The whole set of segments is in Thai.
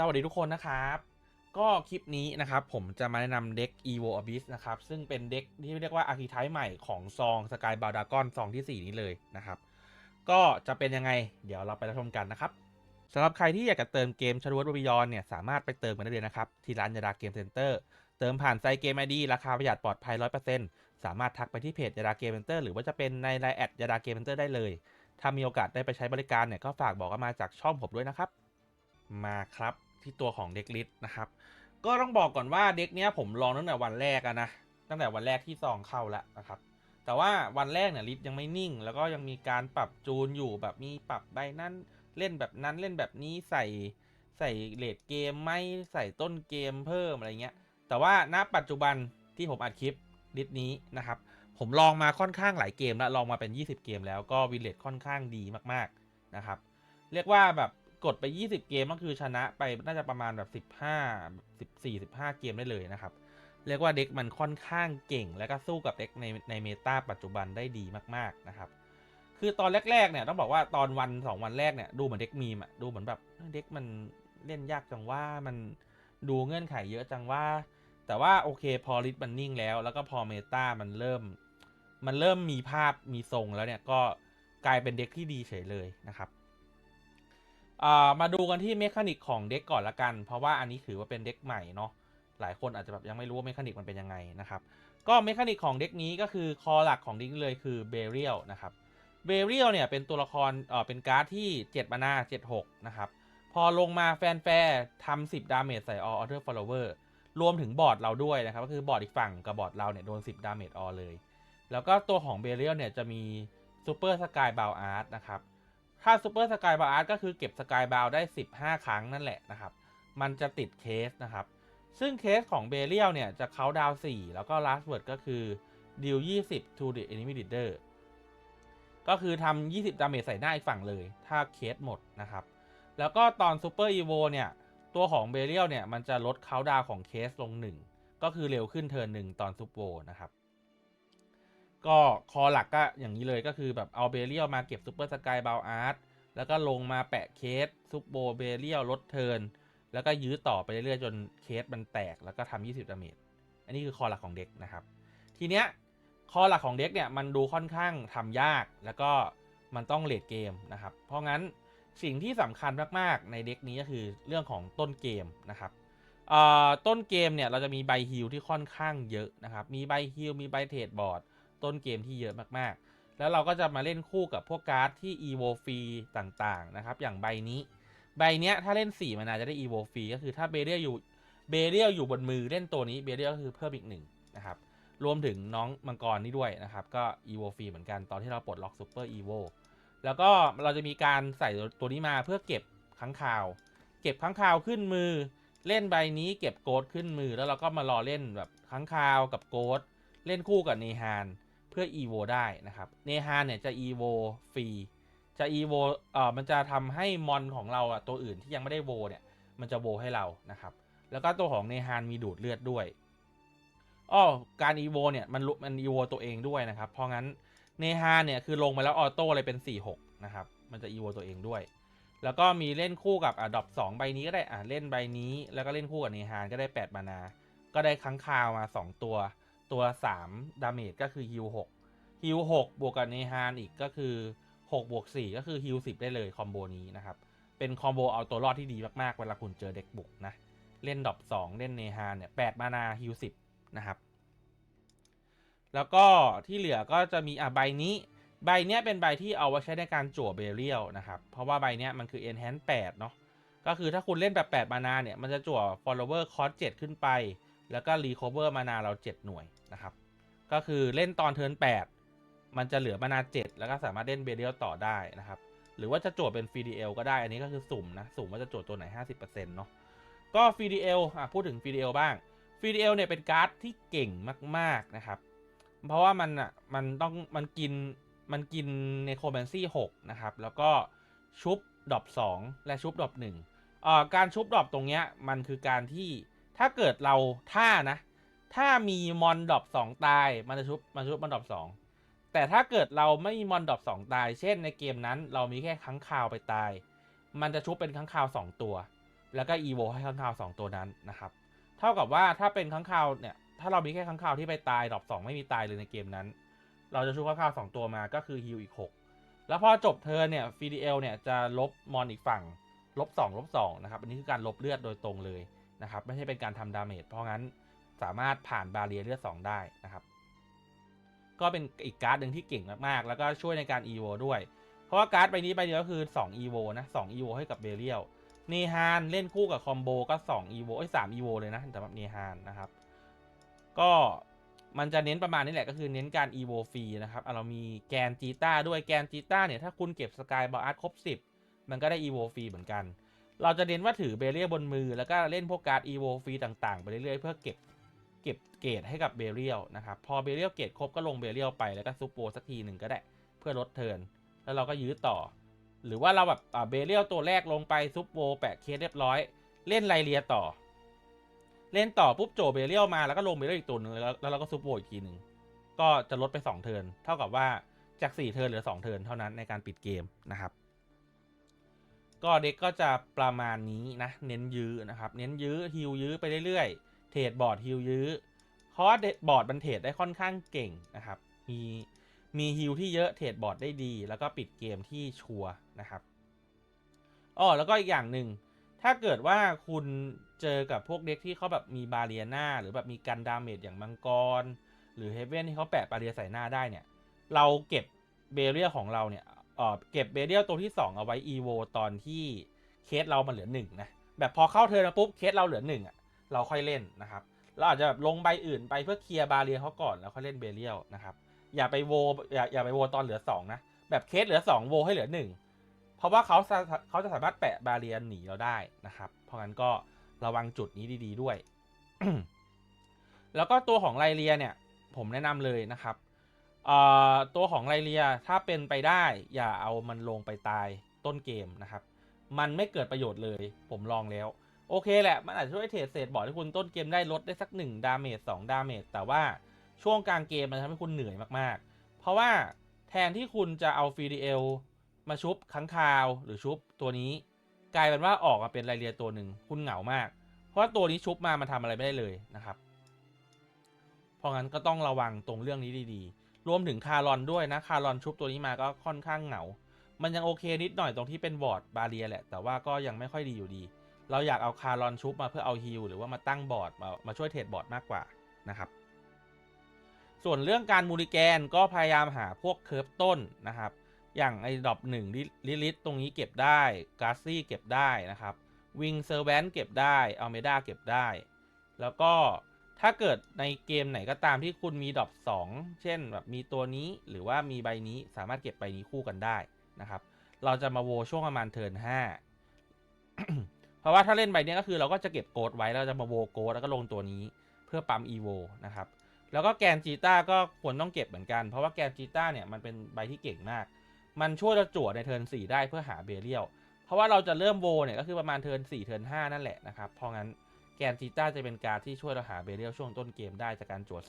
สวัสดีทุกคนนะครับ ก็คลิปนี้นะครับ ผมจะมาแนะนำเด็ก Evo Abyss นะครับ ซึ่งเป็นเด็กที่เรียกว่าอาร์คิไทป์ใหม่ของซอง Sky b a l d a g o n ซองที่ 4 นี้เลยนะครับ ก็จะเป็นยังไง เดี๋ยวเราไปรับชมกันนะครับสำหรับใครที่อยากจะเติมเกมชาร์วบิยอนเนี่ย สามารถไปเติมกันได้เลยนะครับ ที่ร้านยาดาเกมเซ็นเตอร์เติมผ่านไซเกมไอดีราคาประหยัดปลอดภัย 100%สามารถทักไปที่เพจยาดาเกมเซ็นเตอร์หรือว่าจะเป็นในไลน์แอดยาดาเกมเซ็นเตอร์ได้เลย ถ้ามีโอกาสได้ไปใช้บริการเนี่ยก็ฝากบอกกันมาจากช่องผมด้วยนะครับมาครับ ที่ตัวของเด็กลิสนะครับ ก็ต้องบอกก่อนว่าเด็กเนี้ยผมลองตั้งแต่วันแรกอะนะตั้งแต่วันแรกที่ซองเข้าแล้วนะครับ แต่ว่าวันแรกเนี่ยลิสยังไม่นิ่ง แล้วก็ยังมีการปรับจูนอยู่แบบมีปรับใบนั้นเล่นแบบนั้นเล่นแบบนี้ใส่ใส่เลดเกมไม่ใส่ต้นเกมเพิ่มอะไรเงี้ย แต่ว่าณปัจจุบันที่ผมอัดคลิปลิสนี้นะครับ ผมลองมาค่อนข้างหลายเกมแล้วลองมาเป็น 20 เกมแล้วก็วิเลตค่อนข้างดีมากๆนะครับ เรียกว่าแบบ กดไป 20 เกมก็คือชนะไปน่าจะประมาณแบบ 15 14 15 เกมได้เลยนะครับ เรียกว่าเด็กมันค่อนข้างเก่ง และก็สู้กับเด็กในในเมตาปัจจุบันได้ดีมากๆนะครับคือตอนแรกๆเนี่ยต้องบอกว่าตอนวัน 2 วันแรกเนี่ยดูเหมือนเด็กมีมอะดูเหมือนแบบเด็กมันเล่นยากจังว่ามันดูเงื่อนไขเยอะจังว่า แต่ว่าโอเคพอริทมันนิ่งแล้ว แล้วก็พอเมตามันเริ่ม มันเริ่มมีภาพมีทรงแล้วเนี่ยก็กลายเป็นเด็กที่ดีเฉยเลยนะครับ อ่ามาดูกันที่เมคานิกของเด็กก่อนละกัน เพราะว่าอันนี้ถือว่าเป็นเด็กใหม่เนาะหลายคนอาจจะแบบยังไม่รู้ว่าเมคานิกมันเป็นยังไงนะครับ ก็เมคานิกของเด็กนี้ก็คือคอหลักของเด็กนี้เลยคือเบเรียลนะครับเบเรียลเนี่ยเป็นตัวละครเอ่อเป็นการ์ดที่ 7 มานา76 นะครับ พอลงมาแฟนแฟร์ทำ10 ดาเมจใส่ออเ t อร์ฟอลโลเวอร์รวมถึงบอร์ดเราด้วยนะครับ ก็คือบอร์ดอีกฝั่งกับบอร์ดเราเนี่ยโดน 10 ดาเมจออเลย แล้วก็ตัวของเบเรียลเนี่ยจะมีซูเปอร์สกายบาวอาร์ตนะครับ ถ้าซูเปอร์สกายบาร์ก็คือเก็บสกายบาวได้ 15 ครั้งนั่นแหละนะครับ มันจะติดเคสนะครับ ซึ่งเคสของเบเรียลเนี่ย จะเขาดาว4แล้วก็ last word ก็คือดิว20 to the enemy leader ก็คือทำ 20 ดาเมจใส่หน้าอีกฝั่งเลย ถ้าเคสหมดนะครับ แล้วก็ตอนซูเปอร์อีโวเนี่ย ตัวของเบเรียลเนี่ย มันจะลดเขาดาวของเคสลง 1 ก็คือเร็วขึ้นเทิร์นหนึ่งตอนซูเปอร์นะครับ ก็คอหลักก็อย่างนี้เลยก็คือแบบเอาเบเรียลมาเก็บซูเปอร์สกายบาวอาร์ตแล้วก็ลงมาแปะเคสซูโบเบเรียลลดเทินแล้วก็ยื้อต่อไปเรื่อยๆจนเคสมันแตกแล้วก็ทำ20ดาเมจอันนี้คือคอหลักของเด็กนะครับ ทีเนี้ยคอหลักของเด็กเนี่ยมันดูค่อนข้างทำยากแล้วก็มันต้องเลดเกมนะครับ เพราะงั้นสิ่งที่สำคัญมากๆในเด็กนี้ก็คือเรื่องของต้นเกมนะครับอ่อต้นเกมเนี่ยเราจะมีใบฮิลที่ค่อนข้างเยอะนะครับ มีใบฮิลมีใบเทรดบอร์ด ต้นเกมที่เยอะมากๆ แล้วเราก็จะมาเล่นคู่กับพวกการ์ดที่ EVO ฟรีต่างๆนะครับ อย่างใบนี้ ใบเนี้ยถ้าเล่น 4มันอาจจะได้ EVO ฟรีก็คือถ้าเบเรียอยู่เบเรียอยู่บนมือเล่นตัวนี้เบเรียก็คือเพิ่มอีกหนึ่งนะครับ รวมถึงน้องมังกรนี่ด้วยนะครับ ก็ EVO ฟรีเหมือนกันตอนที่เราปลดล็อก Super EVO แล้วก็เราจะมีการใส่ตัวนี้มาเพื่อเก็บค้างคาว เก็บค้างคาวขึ้นมือ เล่นใบนี้เก็บโกดขึ้นมือแล้วเราก็มารอเล่นแบบค้างคาวกับโกดเล่นคู่กับเนฮาน พื่อ EVO ได้นะครับเนฮานเนี่ยจะ EVO ฟรีจะ EVO เอ่อมันจะทำให้มอนของเราอะตัวอื่นที่ยังไม่ได้โวเนี่ยมันจะโวให้เรานะครับ แล้วก็ตัวของเนฮานมีดูดเลือดด้วยอ้อการ EVO เนี่ยมันลุมัน EVO ตัวเองด้วยนะครับ เพราะงั้นเนฮานเนี่ยคือลงมาแล้วออโต้เลยเป็น 4-6 นะครับ มันจะ EVO ตัวเองด้วย แล้วก็มีเล่นคู่กับอะดอป2ใบนี้ก็ได้อะเล่นใบนี้ แล้วก็เล่นคู่กับเนฮานก็ได้8มานา ก็ได้ค้างคาวมา 2 ตัว ตัว 3 ดาเมจก็คือฮิล6ฮิล6บวกกับเนฮานอีกก็คือ6บวก4ก็คือฮิล10 ได้เลยคอมโบนี้นะครับ เป็นคอมโบเอาตัวรอดที่ดีมากๆ เวลาคุณเจอเด็กบุกนะ เล่นดอป2เล่นเนฮานเนี่ย8มานาฮิล10 นะครับ แล้วก็ที่เหลือก็จะมีอะใบนี้ ใบเนี้ยเป็นใบที่เอาไว้ใช้ในการจั่วเบเรียลนะครับ เพราะว่าใบเนี้ยมันคือ enhance 8เนาะก็คือถ้าคุณเล่นแบบ8มานาเนี่ยมันจะจั่ว follower cost 7ขึ้นไป แล้วก็ recover มานาเรา 7 หน่วยนะครับ ก็คือเล่นตอนเทิร์น8 มันจะเหลือมานา 7 แล้วก็สามารถเล่นเบเรียลต่อได้นะครับ หรือว่าจะโจั่วเป็น FDL ก็ได้ อันนี้ก็คือสุ่มนะ สุ่มว่าจะโจั่วตัวไหน 50%เนาะ ก็ FDL อะพูดถึง FDL บ้าง FDL เอลเนี่ยเป็นการ์ดที่เก่งมากๆนะครับ เพราะว่ามันอะมันต้องมันกินมันกินในโคเบนซี่6นะครับ แล้วก็ชุบดรอป2และชุบดรอป1อ่าการชุบดรอปตรงเนี้ยมันคือการที่ ถ้าเกิดเราถ้านะ ถ้ามีมอนดรอป2ตายมันจะชุบมันชุบมันดรอป2แต่ถ้าเกิดเราไม่มีมอนดรอป2ตาย เช่นในเกมนั้นเรามีแค่ค้างคาวไปตาย มันจะชุบเป็นค้างคาว2ตัว แล้วก็อีโวให้ข้างคาวสองตัวนั้นนะครับ เท่ากับว่าถ้าเป็นข้างคาวเนี่ย ถ้าเรามีแค่ข้างคาวที่ไปตายดอปสองไม่มีตายเลยในเกมนั้น เราจะชูข้างคาวสองตัวมาก็คือฮิลอีกหกแล้วพอจบเธอเนี่ยฟีดีเอลเนี่ยจะลบมอนอีกฝั่งลบสองลบสองนะครับ อันนี้คือการลบเลือดโดยตรงเลย นะครับไม่ใช่เป็นการทำดาเมจเพราะงั้นสามารถผ่านบาเรียเลือด2ได้นะครับ ก็เป็นอีกการ์ดหนึ่งที่เก่งมากๆ แล้วก็ช่วยในการ EVO ด้วย เพราะว่าการ์ดใบนี้ใบเดียวก็คือ 2 EVO นะ2 EVO ให้กับเบเรียลเนฮานเล่นคู่กับคอมโบก็ 2 EVO เอ้3 EVO เลยนะสำหรับเนฮานนะครับ ก็มันจะเน้นประมาณนี้แหละก็คือเน้นการ EVO ฟรีนะครับอะเรามีแกนจีต้าด้วยแกนจีต้าเนี่ยถ้าคุณเก็บสกายบออาร์ตครบ 10 มันก็ได้ EVO ฟรีเหมือนกัน เราจะเน้นว่าถือเบเรียลบนมือ แล้วก็เล่นพวกการ์ด EVO ฟรีต่างๆ ไปเรื่อยๆ เพื่อเก็บเก็บเกรดให้กับเบเรียลนะครับ พอเบเรียลเกรดครบก็ลงเบเรียลไปแล้วก็ซุปโปสักทีหนึ่งก็ได้ เพื่อลดเทิร์นแล้วเราก็ยื้อต่อ หรือว่าเราแบบเบเรียลตัวแรกลงไปซุปโปแปะเคสเรียบร้อย เล่นไลเลียต่อ เล่นต่อปุ๊บโจเบเรียลมาแล้วก็ลงเบเรียลอีกตัวหนึ่งแล้วแล้วเราก็ซุปโปอีกทีหนึ่งก็จะลดไป 2 เทิร์นเท่ากับว่าจาก 4 เทิร์นเหลือ 2 เทิร์นเท่านั้นในการปิดเกมนะครับ ก็เด็กก็จะประมาณนี้นะ เน้นยื้อนะครับ เน้นยื้อฮิวยื้อไปเรื่อยๆ เทรดบอร์ดฮิวยื้อ เพราะว่าบอร์ดมันเทรดได้ค่อนข้างเก่งนะครับ มีมีฮิวที่เยอะเทรดบอร์ดได้ดี แล้วก็ปิดเกมที่ชัวนะครับอ๋อแล้วก็อีกอย่างหนึ่ง ถ้าเกิดว่าคุณเจอกับพวกเด็กที่เขาแบบมีบาเรียนาหรือแบบมีกันดาเมจอย่างมังกร หรือเฮเว่นที่เขาแปะบาเรียใส่หน้าได้เนี่ย เราเก็บเบเรียของเราเนี่ย เออเก็บเบเรียลตัวที่ 2 เอาไว้ EVO ตอนที่เคสเรามันเหลือ1นะแบบพอเข้าเทิร์นมาปุ๊บเคสเราเหลือ1อะเราค่อยเล่นนะครับเราอาจจะแบบลงใบอื่นไปเพื่อเคลียร์บาเรียเขาก่อนแล้วค่อยเล่นเบเรียลนะครับอย่าไปโวอย่าอย่าไปโวตอนเหลือ 2 นะ แบบเคสเหลือ 2 โวให้เหลือ 1 เพราะว่าเขาเขาจะสามารถแปะบาเรียหนีเราได้นะครับ เพราะงั้นก็ระวังจุดนี้ดี ๆ ด้วย แล้วก็ตัวของไลเรียเนี่ย ผมแนะนำเลยนะครับ ตัวของไลเลียถ้าเป็นไปได้อย่าเอามันลงไปตายต้นเกมนะครับ มันไม่เกิดประโยชน์เลยผมลองแล้ว โอเคแหละ มันอาจจะช่วยเทรดเศษบอร์ดให้คุณต้นเกมได้ลดได้สัก1ดาเมจ2ดาเมจแต่ว่าช่วงกลางเกมมันทำให้คุณเหนื่อยมากๆ เพราะว่าแทนที่คุณจะเอาฟีดีเอลมาชุบค้างคาวหรือชุบตัวนี้ กลายเป็นว่าออกมาเป็นไลเลียตัวหนึ่งคุณเหงามาก เพราะตัวนี้ชุบมามันทำอะไรไม่ได้เลยนะครับ เพราะงั้นก็ต้องระวังตรงเรื่องนี้ดีๆ รวมถึงคารอนด้วยนะคารอนชุบตัวนี้มาก็ค่อนข้างเหงา มันยังโอเคนิดหน่อยตรงที่เป็นบอร์ดบาเรียแหละ แต่ว่าก็ยังไม่ค่อยดีอยู่ดี เราอยากเอาคารอนชุบมาเพื่อเอาฮิลหรือว่ามาตั้งบอร์ดมามาช่วยเทรดบอร์ดมากกว่านะครับส่วนเรื่องการมูลิแกนก็พยายามหาพวกเคิร์ฟต้นนะครับ อย่างไอ้ดอปหนึ่งลิลิตตรงนี้เก็บได้กาซี่เก็บได้นะครับวิงเซอร์แวนเก็บได้อเมดาเก็บได้ แล้วก็ ถ้าเกิดในเกมไหนก็ตามที่คุณมีดอป2เช่นแบบมีตัวนี้หรือว่ามีใบนี้สามารถเก็บใบนี้คู่กันได้นะครับ เราจะมาโวช่วงประมาณเทิร์น5เพราะว่าถ้าเล่นใบนี้ก็คือเราก็จะเก็บโกดไว้แล้วจะมาโวโกดแล้วก็ลงตัวนี้เพื่อปั๊มอีโวนะครับแล้วก็แกนจีต้าก็ควรต้องเก็บเหมือนกัน เพราะว่าแกนจีต้าเนี่ยมันเป็นใบที่เก่งมาก มันช่วยเราจั่วในเทิร์น4ได้เพื่อหาเบเรียล เพราะว่าเราจะเริ่มโวเนี่ยก็คือประมาณเทิร์น4เทิร์น5นั่นแหละนะครับ เพราะงั้น แกนจีต้าจะเป็นการที่ช่วยเราหาเบเรียลช่วงต้นเกมได้จากการจั่ว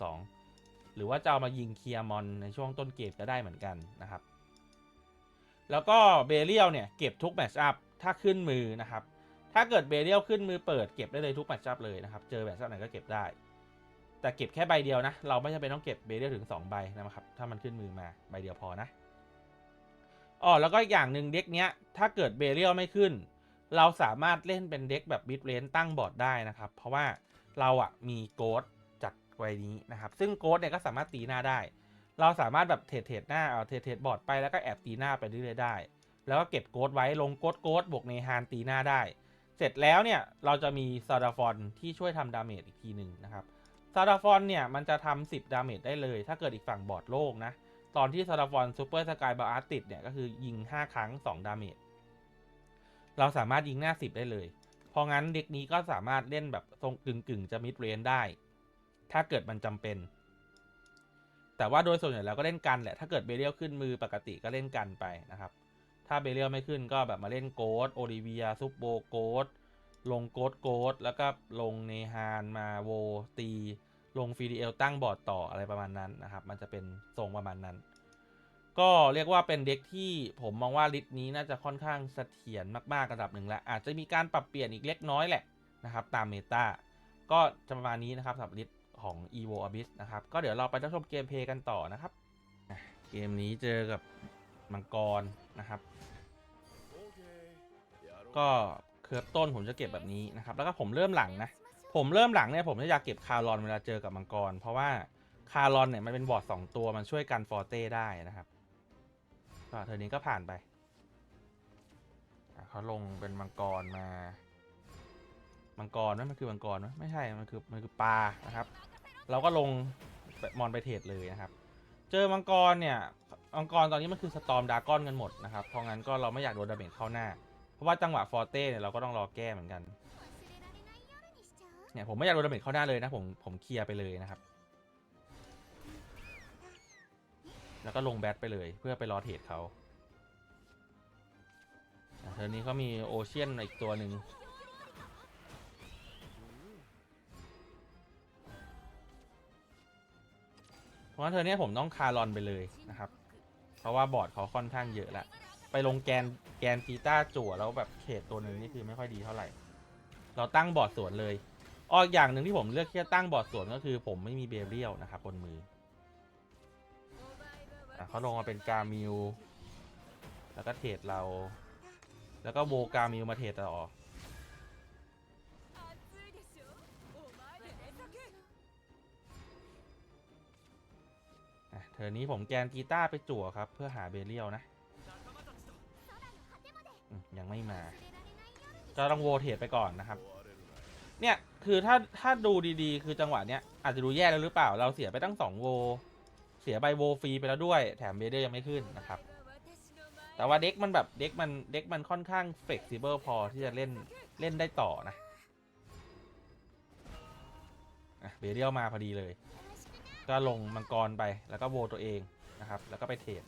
2 หรือว่าจะเอามายิงเคลียร์มอนในช่วงต้นเกมก็ได้เหมือนกันนะครับ แล้วก็เบเรียลเนี่ยเก็บทุกแมชอัพถ้าขึ้นมือนะครับ ถ้าเกิดเบเรียลขึ้นมือเปิดเก็บได้เลยทุกแมชอัพเลยนะครับ เจอแมชอัพไหนก็เก็บได้ แต่เก็บแค่ใบเดียวนะ เราไม่จำเป็นต้องเก็บเบเรียลถึง 2 ใบนะครับ ถ้ามันขึ้นมือมาใบเดียวพอนะอ๋อแล้วก็อีกอย่างหนึ่งเด็กเนี้ยถ้าเกิดเบเรียลไม่ขึ้น เราสามารถเล่นเป็นเด็กแบบบิดเรนตั้งบอร์ดได้นะครับ เพราะว่าเราอะมีโกดจากไว้นี้นะครับ ซึ่งโกดเนี่ยก็สามารถตีหน้าได้ เราสามารถแบบเทรดเทรดหน้าเอาเทรดเทรดบอร์ดไปแล้วก็แอบตีหน้าไปเรื่อยๆได้ แล้วก็เก็บโกดไว้ลงโกดโกดบวกในฮานตีหน้าได้ เสร็จแล้วเนี่ยเราจะมีซาดาฟอนที่ช่วยทำดาเมจอีกทีหนึ่งนะครับซาดาฟอนเนี่ยมันจะทำ10ดาเมจได้เลย ถ้าเกิดอีกฝั่งบอร์ดโล่งนะตอนที่ซาดาฟอนซูเปอร์สกายบาร์ติดเนี่ยก็คือยิง 5 ครั้ง 2 ดาเมจ เราสามารถยิงหน้า10ได้เลย เพราะงั้นเด็กนี้ก็สามารถเล่นแบบทรงกึ่งกึ่งจะมิดเรนได้ ถ้าเกิดมันจำเป็น แต่ว่าโดยส่วนใหญ่แล้วก็เล่นกันแหละ ถ้าเกิดเบเรียลขึ้นมือปกติก็เล่นกันไปนะครับ ถ้าเบเรียลไม่ขึ้นก็แบบมาเล่นโกดโอลิเวียซุปโบโกดลงโกดโกดแล้วก็ลงเนฮานมาโวตี ลงฟีดีเอลตั้งบอร์ดต่ออะไรประมาณนั้นนะครับ มันจะเป็นทรงประมาณนั้น ก็เรียกว่าเป็นเด็กที่ผมมองว่าลิสต์นี้น่าจะค่อนข้างเสถียรมากๆระดับหนึ่งแล้วอาจจะมีการปรับเปลี่ยนอีกเล็กน้อยแหละนะครับตามเมตาก็จะประมาณนี้นะครับสำหรับลิสต์ของ evo abyss นะครับก็เดี๋ยวเราไปรับชมเกมเพลย์กันต่อนะครับ เกมนี้เจอกับมังกรนะครับ ก็เคิร์ฟต้นผมจะเก็บแบบนี้นะครับ แล้วก็ผมเริ่มหลังนะ ผมเริ่มหลังเนี่ยผมจะอยากเก็บคารอนเวลาเจอกับมังกร เพราะว่าคารอนเนี่ยมันเป็นบอร์ดสองตัวมันช่วยกันฟอร์เต้ได้นะครับ ก็เทอนี้ก็ผ่านไปเขาลงเป็นมังกรมา มังกรนั่นมันคือมังกรไหมไม่ใช่ มันคือมันคือปลานะครับ เราก็ลงมอนไปเทรดเลยนะครับ เจอมังกรเนี่ย มังกรตอนนี้มันคือสตอมดากอนกันหมดนะครับ เพราะงั้นก็เราไม่อยากโดนดาเมจเข้าหน้า เพราะว่าจังหวะฟอร์เต้เนี่ยเราก็ต้องรอแก้เหมือนกัน เนี่ยผมไม่อยากโดนดาเมจเข้าหน้าเลยนะผมผมเคลียร์ไปเลยนะครับ แล้วก็ลงแบทไปเลยเพื่อไปรอเทรดเขาเทอร์นี้เขามีโอเชียนอีกตัวหนึ่งเพราะว่าเทอร์นี้ผมต้องคารอนไปเลยนะครับ เพราะว่าบอร์ดเขาค่อนข้างเยอะแล้วไปลงแกนแกนกีต้าจั่วแล้วแบบเขตตัวหนึ่งนี่คือไม่ค่อยดีเท่าไหร่ เราตั้งบอร์ดสวนเลยอ้ออกอย่างหนึ่งที่ผมเลือกที่จะตั้งบอร์ดสวนก็คือ ผมไม่มีเบเรียลนะครับบนมือ อะเขาลงมาเป็นกามิวแล้วก็เทรดเรา แล้วก็โวกามิวมาเทรดต่ออะเทอนี้ผมแกนกีตาร์ไปจั่วครับ เพื่อหาเบเรียลนะยังไม่มา ก็ต้องโวเทรดไปก่อนนะครับ เนี่ย คือถ้าถ้าดูดีๆ คือจังหวะเนี้ยอาจจะดูแย่แล้วหรือเปล่าเราเสียไปตั้งสองโว เสียใบโวฟรีไปแล้วด้วย แถมเบเดอร์ยังไม่ขึ้นนะครับ แต่ว่าเด็กมันแบบเด็กมันเด็กมันค่อนข้างเฟ e ซิเบิลพอที่จะเล่นเล่นได้ต่อนะเบเดียลมาพอดีเลย ก็ลงมังกรไปแล้วก็โวตัวเองนะครับ แล้วก็ไปเทรด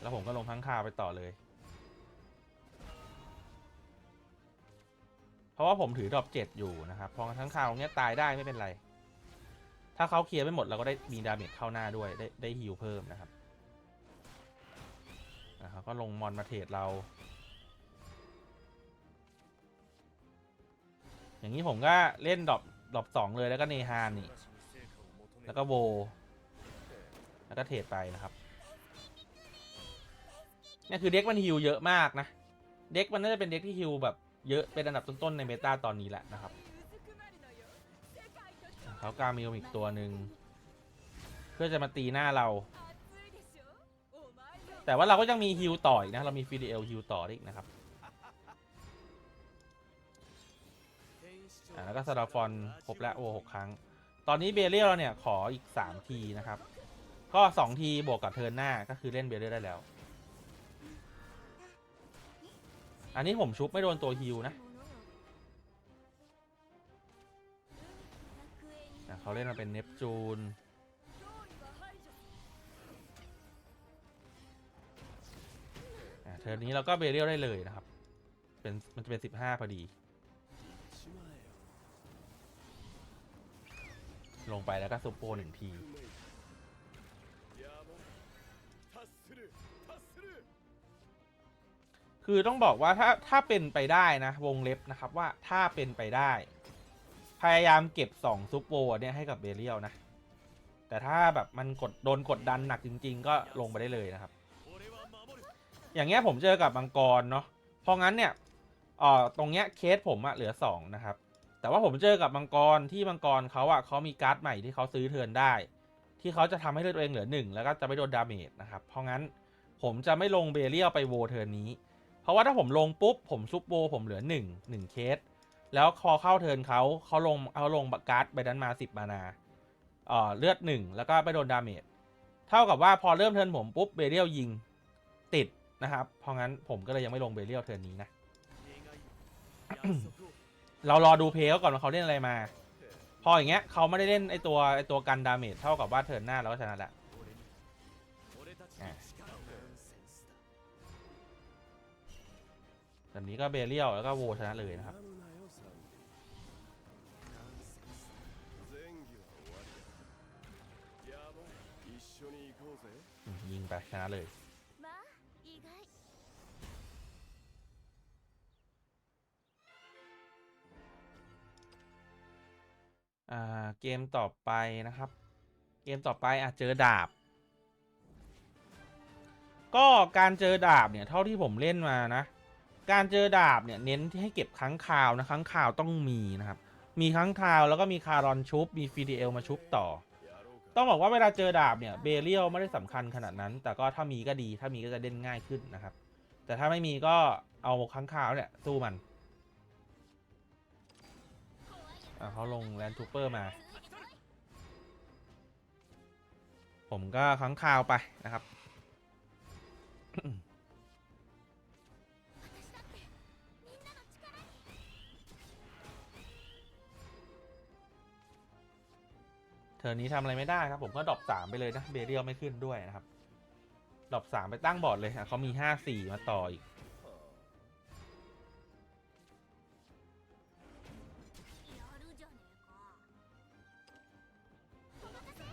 แล้วผมก็ลงทั้งคาไปต่อเลย เพราะว่าผมถือดรอปเจ็ดอยู่นะครับ พอทั้งคาวเนี้ยตายได้ไม่เป็นไร ถ้าเขาเคลียร์ไม่หมดเราก็ได้มีดาเมจเข้าหน้าด้วยได้ได้ฮิลเพิ่มนะครับนะครับก็ลงมอนมาเทรดเรา อย่างนี้ผมก็เล่นดรอปดรอปสองเลยแล้วก็เนฮานนี่ แล้วก็โว แล้วก็เทรดไปนะครับนี่คือเด็กมันฮิลเยอะมากนะ เด็กมันน่าจะเป็นเด็กที่ฮิลแบบเยอะเป็นอันดับต้นๆในเมตาตอนนี้แหละนะครับ เขากามิวอีกตัวหนึ่งเพื่อจะมาตีหน้าเรา แต่ว่าเราก็ยังมีฮิลต่ออีกนะ เรามีฟีดีเอลฮิลต่อได้อีกนะครับแล้วก็ซาดาฟอนครบแล้วโอ้หกครั้ง ตอนนี้เบเรียลเราเนี่ยขออีก 3 ทีนะครับ ก็ 2 ทีบวกกับเทิร์นหน้าก็คือเล่นเบเรียลได้แล้ว อันนี้ผมชุบไม่โดนตัวฮิลนะ เขาเล่นมาเป็นเนปจูนเทิร์นนี้เราก็เบเรียลได้เลยนะครับ เป็นมันจะเป็น 15 พอดี ลงไปแล้วก็ซุปโปหนึ่งที คือต้องบอกว่าถ้าถ้าเป็นไปได้นะ วงเล็บนะครับว่าถ้าเป็นไปได้ พยายามเก็บ 2 ซุปโปเนี่ยให้กับเบเรียลนะ แต่ถ้าแบบมันกดโดนกดดันหนักจริง ๆ ก็ลงไปได้เลยนะครับ อย่างเงี้ยผมเจอกับมังกรเนาะเพราะงั้นเนี่ยเอ่อตรงเนี้ยเคสผมอะเหลือ 2 นะครับ แต่ว่าผมเจอกับมังกรที่มังกรเขาอะเขามีการ์ดใหม่ที่เขาซื้อเทิร์นได้ ที่เขาจะทำให้เลือดตัวเองเหลือ 1 แล้วก็จะไม่โดนดาเมจนะครับเพราะงั้นผมจะไม่ลงเบเรียลไปโวเทิร์นนี้ เพราะว่าถ้าผมลงปุ๊บผมซุปโวผมเหลือ 1 1 เคส แล้วพอเข้าเทินเขาเขาลงเขาลงบัการ์ดใบนั้นมา10มานาเอ่อเลือด1แล้วก็ไม่โดนดาเมจเท่ากับว่าพอเริ่มเทินผมปุ๊บเบเรียลยิงติดนะครับ เพราะงั้นผมก็เลยยังไม่ลงเบเรียลเทินนี้นะ เรารอดูเพลเขาก่อนว่าเขาเล่นอะไรมา พออย่างเงี้ยเขาไม่ได้เล่นไอตัวไอตัวกันดาเมจเท่ากับว่าเทินหน้าเราก็ชนะล้วแบบนี้ก็เบเรียลแล้วก็โวชนะเลยนะครับ ยิงไปชนะเลยเกมต่อไปนะครับ เกมต่อไปอะเจอดาบ ก็การเจอดาบเนี่ยเท่าที่ผมเล่นมานะ การเจอดาบเนี่ยเน้นที่ให้เก็บค้างคาวนะค้างคาวต้องมีนะครับ มีค้างคาวแล้วก็มีคารอนชุบ มีฟีดีเอลมาชุบต่อ ต้องบอกว่าเวลาเจอดาบเนี่ยเบเรียลไม่ได้สำคัญขนาดนั้น แต่ก็ถ้ามีก็ดี ถ้ามีก็จะเด่นง่ายขึ้นนะครับ แต่ถ้าไม่มีก็เอาค้างคาวเนี่ยสู้มันเขาลงแลนทูเปอร์มา ผมก็ค้างคาวไปนะครับ เธอร์นี้ทำอะไรไม่ได้ครับ ผมก็ดรอปสามไปเลยนะเบเรียลไม่ขึ้นด้วยนะครับดรอปสามไปตั้งบอร์ดเลยอะเขามีห้าสี่มาต่ออีก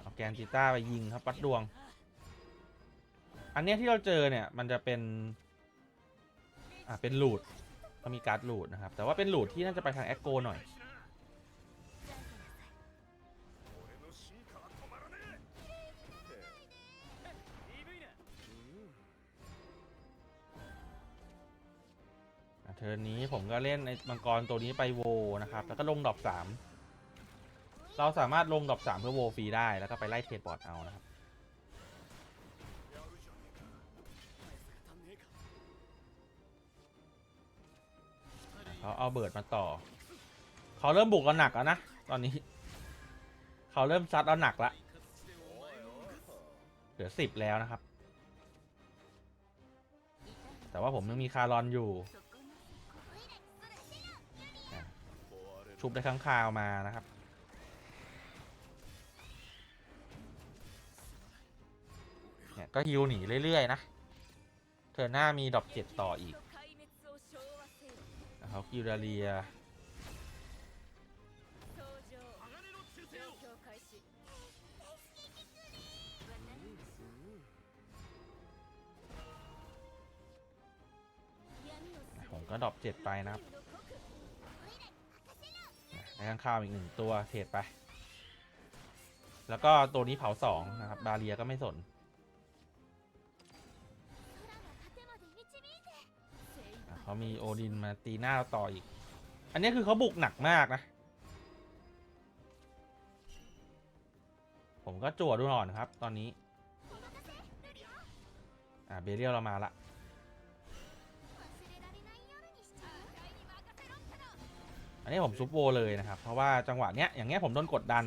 เอาแกนจิต้าไปยิงครับ ปัดดวง อันเนี้ยที่เราเจอเนี่ย มันจะเป็น อ่าเป็นลูดมันมีการ์ดลูดนะครับ แต่ว่าเป็นลูดที่น่าจะไปทางแอคโกหน่อย ทิร์นนี้ผมก็เล่นไอ้มังกรตัวนี้ไปโวนะครับ แล้วก็ลงดรอปสามเราสามารถลงดรอปสามเพื่อโวฟรีได้แล้วก็ไปไล่เทรดบอร์ดเอานะครับเขาเอาเบิร์ดมาต่อ เขาเริ่มบุกเราหนักแล้วนะ ตอนนี้ เขาเริ่มซัดเราหนักละเหลือสิบแล้วนะครับ แต่ว่าผมยังมีคารอนอยู่ ชุบได้ครั้งคราวมานะครับ เนี่ยก็ฮิวหนีเรื่อย ๆ นะ เธอหน้ามีดอกเจ็ดต่ออีกเขากิวดาเลียผมก็ดรอปเจ็ดไปนะครับ ในข้างข้าวอีกหนึ่งตัวเทรดไป แล้วก็ตัวนี้เผาสองนะครับ บาเรียก็ไม่สน เขามีโอดินมาตีหน้าเราต่ออีก อันนี้คือเขาบุกหนักมากนะ ผมก็จั่วดูหน่อยครับ ตอนนี้ อ่าเบเรียลเรามาละ อันนี้ผมซุปโวเลยนะครับเพราะว่าจังหวะเนี้ยอย่างเงี้ยผมโดนกดดัน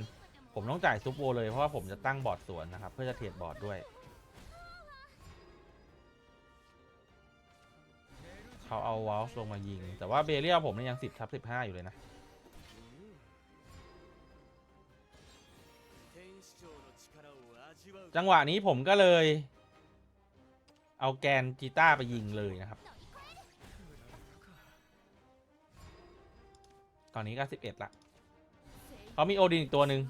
ผมต้องจ่ายซุปโวเลยเพราะว่าผมจะตั้งบอร์ดสวนนะครับเพื่อจะเทรดบอร์ดด้วยเขาเอาวอลส์ลงมายิง แต่ว่าเบเรียลผมเนี่ยยังสิบทับสิบห้าอยู่เลยนะจังหวะนี้ผมก็เลย เอาแกนกีตาร์ไปยิงเลยนะครับ ตอนนี้ก็สิบเอ็ดละเขามีโอดินอีกตัวหนึ่ง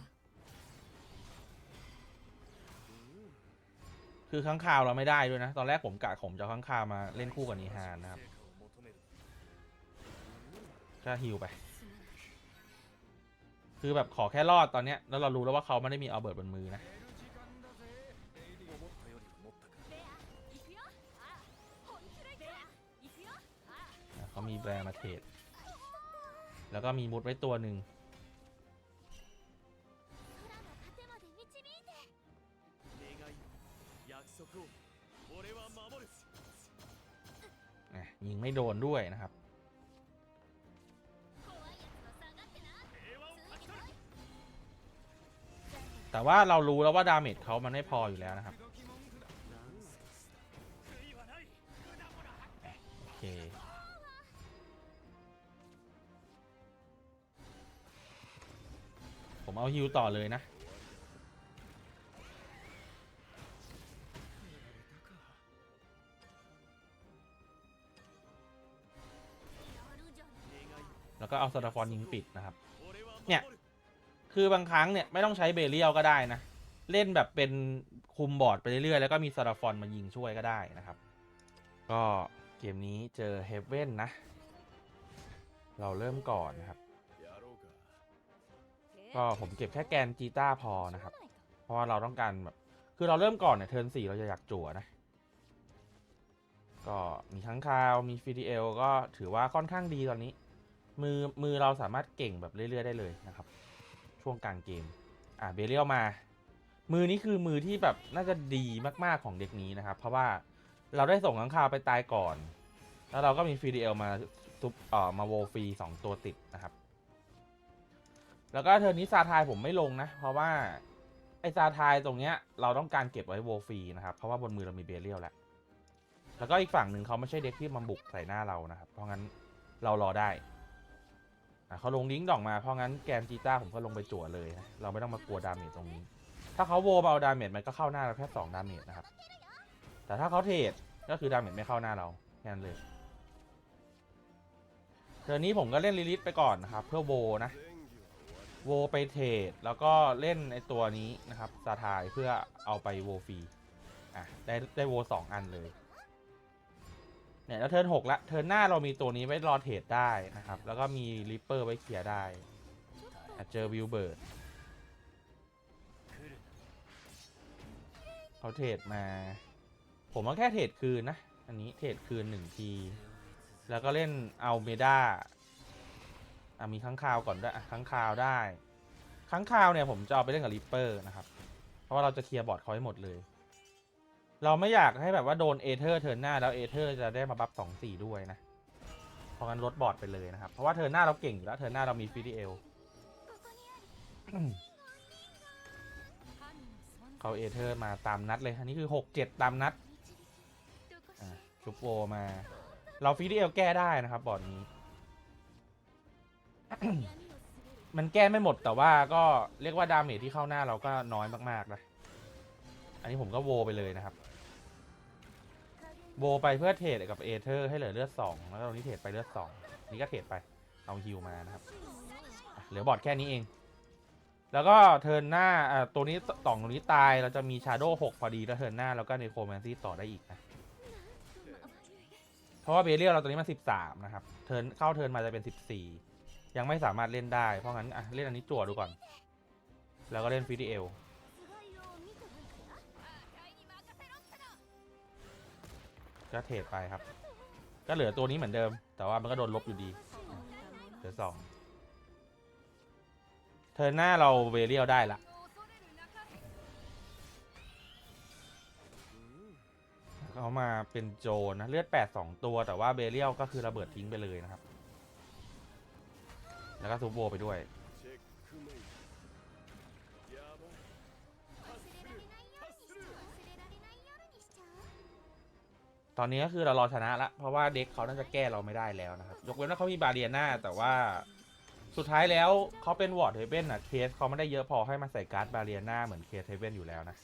คือข้างข่าวเราไม่ได้ด้วยนะ ตอนแรกผมกะผมจะข้างข่าวมาเล่นคู่กับนิฮานนะครับก็ฮิวไป คือแบบขอแค่รอดตอนเนี้ยแล้วเรารู้แล้วว่าเขาไม่ได้มีออาเบิร์ตบนมือนะเขามีแบร์มาเทรด แล้วก็มีมุดไว้ตัวหนึ่งยิงไม่โดนด้วยนะครับแต่ว่าเรารู้แล้วว่าดาเมจเขามันไม่พออยู่แล้วนะครับ เอาฮิวต่อเลยนะ แล้วก็เอาซาตาฟอนยิงปิดนะครับ เนี่ย คือบางครั้งเนี่ย ไม่ต้องใช้เบเรียลก็ได้นะ เล่นแบบเป็นคุมบอร์ดไปเรื่อยๆ แล้วก็มีซาตาฟอนมายิงช่วยก็ได้นะครับ ก็เกมนี้เจอเฮเว่นนะ เราเริ่มก่อนนะครับ ก็ผมเก็บแค่แกนจีต้าพอนะครับ เพราะว่าเราต้องการแบบคือเราเริ่มก่อนเนี่ยเทิร์นสี่เราจะอยากจั่วนะ ก็มีทั้งคาวมีฟีดีเอลก็ถือว่าค่อนข้างดีตอนนี้ มือมือเราสามารถเก่งแบบเรื่อยๆได้เลยนะครับ ช่วงกลางเกม อ่าเบเรียลมา มือนี้คือมือที่แบบน่าจะดีมากๆของเด็กนี้นะครับ เพราะว่าเราได้ส่งข้างคาวไปตายก่อน แล้วเราก็มีฟีดีเอลมาซุปเอ่อมาโวฟรีสองตัวติดนะครับ แล้วก็เทอร์นี้ซาทายผมไม่ลงนะ เพราะว่าไอซาทายตรงเนี้ยเราต้องการเก็บไว้โวฟรีนะครับ เพราะว่าบนมือเรามีเบเรียลแล้ว แล้วก็อีกฝั่งหนึ่งเขาไม่ใช่เด็กที่มาบุกใส่หน้าเรานะครับ เพราะงั้นเรารอได้อะเขาลงลิงก์ดอกมา เพราะงั้นแกนจีต้าผมก็ลงไปจั่วเลยนะเราไม่ต้องมากลัวดาเมจตรงนี้ ถ้าเขาโวมาเอาดาเมจมันก็เข้าหน้าเราแค่สองดาเมจนะครับ แต่ถ้าเขาเทรดก็คือดาเมจไม่เข้าหน้าเราแค่นั้นเลยเทอร์นนี้ผมก็เล่นลิลิทไปก่อนนะครับ เพื่อโวนะ โวไปเทรดแล้วก็เล่นไอตัวนี้นะครับซาทายเพื่อเอาไปโวฟรีอะได้ได้โวสองอันเลยเนี่ยแล้วเทิร์นหกละเทิร์นหน้าเรามีตัวนี้ไว้รอเทรดได้นะครับ แล้วก็มีริปเปอร์ไว้เคลียร์ได้อะเจอวิวเบิร์ดเขาเทรดมา ผมก็แค่เทรดคืนนะ อันนี้เทรดคืนหนึ่งที แล้วก็เล่นเอาเมดา อะมีค้างคาวก่อนด้วยอะค้างคาวได้ค้างคาวเนี่ยผมจะเอาไปเล่นกับริปเปอร์นะครับ เพราะว่าเราจะเคลียร์บอร์ดเขาให้หมดเลย เราไม่อยากให้แบบว่าโดนเอเธอร์เทิร์นหน้าแล้วเอเธอร์จะได้มาบัฟสองสี่ด้วยนะเพราะงั้นลดบอร์ดไปเลยนะครับ เพราะว่าเทิร์นหน้าเราเก่งอยู่แล้วเทิร์นหน้าเรามีฟีดีเอลเขาเอเธอร์มาตามนัดเลย อันนี้คือหกเจ็ดตามนัดชุบโวมา เราฟีดีเอลแก้ได้นะครับบอร์ดนี้ มันแก้ไม่หมดแต่ว่าก็เรียกว่าดาเมจที่เข้าหน้าเราก็น้อยมากๆนะอันนี้ผมก็โวไปเลยนะครับ โวไปเพื่อเทรดกับเอเธอร์ให้เหลือเลือดสองแล้วตรงนี้เทรดไปเลือดสองนี่ก็เทรดไปเอาฮิวมานะครับเหลือบอดแค่นี้เอง แล้วก็เทิร์นหน้าอ่าตัวนี้สองตัวนี้ตายเราจะมีชาโดว์หกพอดีแล้วเทิร์นหน้าแล้วก็ในโคแมนซี่ต่อได้อีกนะเพราะว่าเบเรียลเราตอนนี้มันสิบสามนะครับเทิร์นเข้าเทิร์นมาจะเป็นสิบสี่ ยังไม่สามารถเล่นได้ เพราะงั้นอะเล่นอันนี้จั่วดูก่อน แล้วก็เล่นฟีดีเอลก็เทรดไปครับ ก็เหลือตัวนี้เหมือนเดิม แต่ว่ามันก็โดนลบอยู่ดี เหลือสองเทิร์หน้าเราเบเรียลได้ละเขามาเป็นโจนะ เลือดแปดสองตัวแต่ว่าเบเรียลก็คือระเบิดทิ้งไปเลยนะครับ แล้วก็ซูโบไปด้วย ตอนนี้ก็คือเรารอชนะละ เพราะว่าเด็กเขาน่าจะแก้เราไม่ได้แล้วนะครับ ยกเว้นว่าเขามีบาเรียนาแต่ว่าสุดท้ายแล้วเขาเป็นวอร์ดเฮเบนอะเคสเขาไม่ได้เยอะพอให้มาใส่การ์ดบาเรียนาเหมือนเคสเฮเบนอยู่แล้วนะ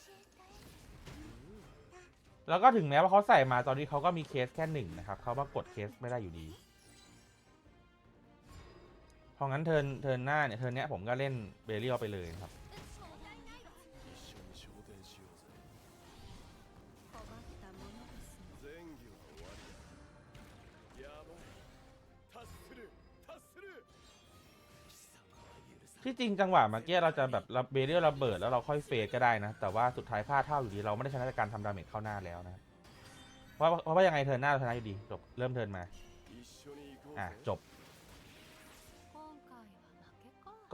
แล้วก็ถึงแม้ว่าเขาใส่มาตอนนี้เขาก็มีเคสแค่หนึ่งนะครับเขามากดเคสไม่ได้อยู่ดี เพราะงั้นเทิร์นเทิร์นหน้าเนี่ยเทิร์นเนี้ยผมก็เล่นเบเรียลไปเลยครับ ที่จริงจังหวะเมื่อกี้เราจะแบบเบเรียลระเบิดแล้วเราค่อยเฟดก็ได้นะ แต่ว่าสุดท้ายพลาดเท่าอยู่ดีเราไม่ได้ชนะจากการทำดาเมจเข้าหน้าแล้วนะเพราะเพราะว่ายังไงเทิร์นหน้าเราชนะอยู่ดีจบเริ่มเทิร์นมาอะจบ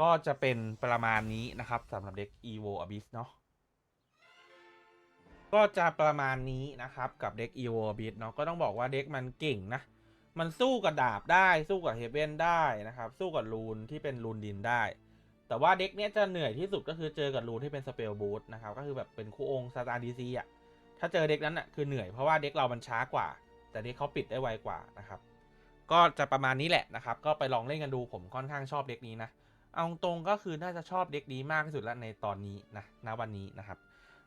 ก็จะเป็นประมาณนี้นะครับสำหรับเด็ก evo abyss เนาะก็จะประมาณนี้นะครับกับเด็ก evo abyss เนาะก็ต้องบอกว่าเด็กมันเก่งนะ มันสู้กับดาบได้สู้กับเฮเ e นได้นะครับ สู้กับรูนที่เป็นรูนดินได้ แต่ว่าเด็กเนี้ยจะเหนื่อยที่สุดก็คือเจอกับรูนที่เป็นสเปลบูทนะครับก็คือแบบเป็นคู่องค์สตาร์ดีซีอะถ้าเจอเด็กนั้นอะคือเหนื่อยเพราะว่าเด็กเรามันช้ากว่า แต่เด็กเขาปิดได้ไวกว่านะครับก็จะประมาณนี้แหละนะครับ ก็ไปลองเล่นกันดูผมค่อนข้างชอบเด็กนี้นะ เอาตรงก็คือน่าจะชอบเด็กนี้มากที่สุดแล้วในตอนนี้นะณวันนี้นะครับ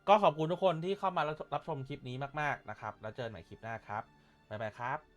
ก็ขอบคุณทุกคนที่เข้ามารับชมคลิปนี้มากๆนะครับ แล้วเจอกันใหม่คลิปหน้าครับ บ๊ายบายครับ